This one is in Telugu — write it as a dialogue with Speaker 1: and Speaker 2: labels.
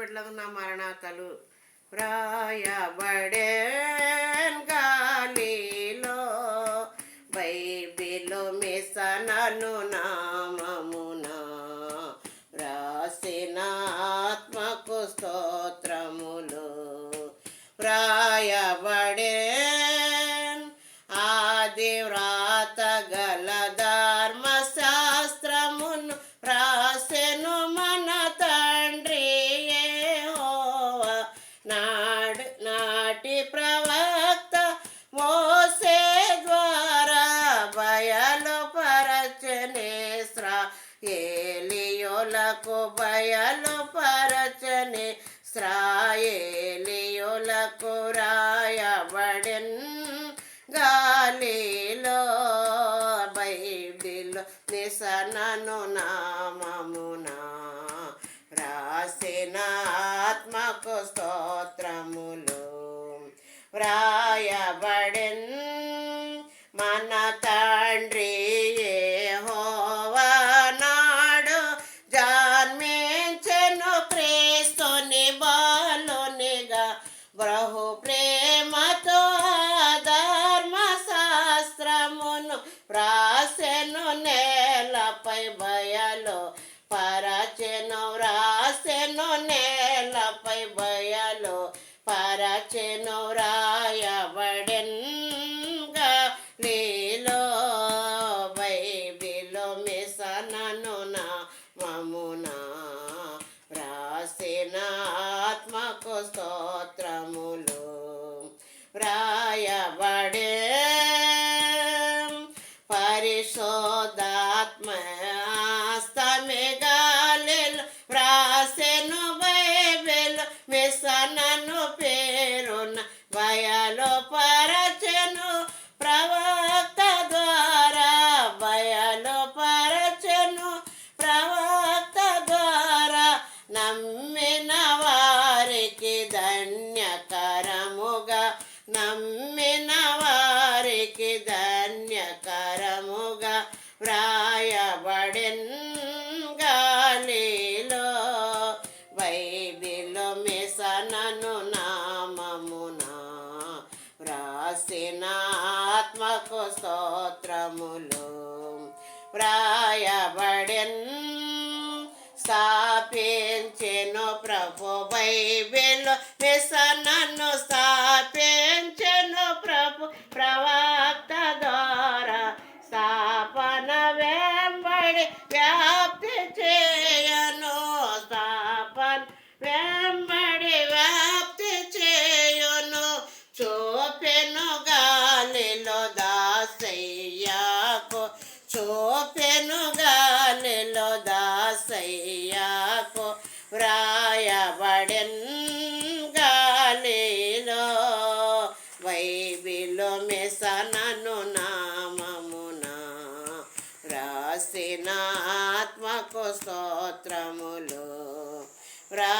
Speaker 1: బిడ్డలకు నా మరణాతలు వ్రాయబడే గాలిలో బైబిలు మిసనను ఏలియోలకు బయలు పరచని స్రాయేలియోలకు రాయబడెన్ గాలిలో బైబిలో నిసనను నామమున రాసిన ఆత్మకు స్తోత్రములు వ్రాయబడెన్ మన రాసెను నేలపై బయలు పరచెను రాసెను నేలపై బయలు పరచెను రాయబడెన్ లీలో బైబిలో మిసనను నా మమున. రాసిన ఆత్మకు స్తోత్ర పరిశోధాత్మ వ్రాసెను బైబిల్ మిసనను పేరున బయలు పరచెను. ప్రవక్త ద్వారా బయలు పరచెను. ప్రవక్త ద్వారా నమ్మిన వారికి ధన్యకరముగా. నమ్మిన వారికి ధన్యకరముగా. వ్రాయబడిన్ వ్రాసిన స్తోత్రములు వ్రాయబడెన్ స్థాపించెను ప్రభు బైబిలు మిసనను స్థాపించెను ప్రభు ప్రవక్త ద్వారా స్థాపన వెంబడి వ్యాప్తి చూపెను గాలిలో దాసయ్యాకు వ్రాయబడెన్ గాలిలో వైబిలో మెసనను నామమున రాసిన ఆత్మకు స్తోత్రములు వ్రా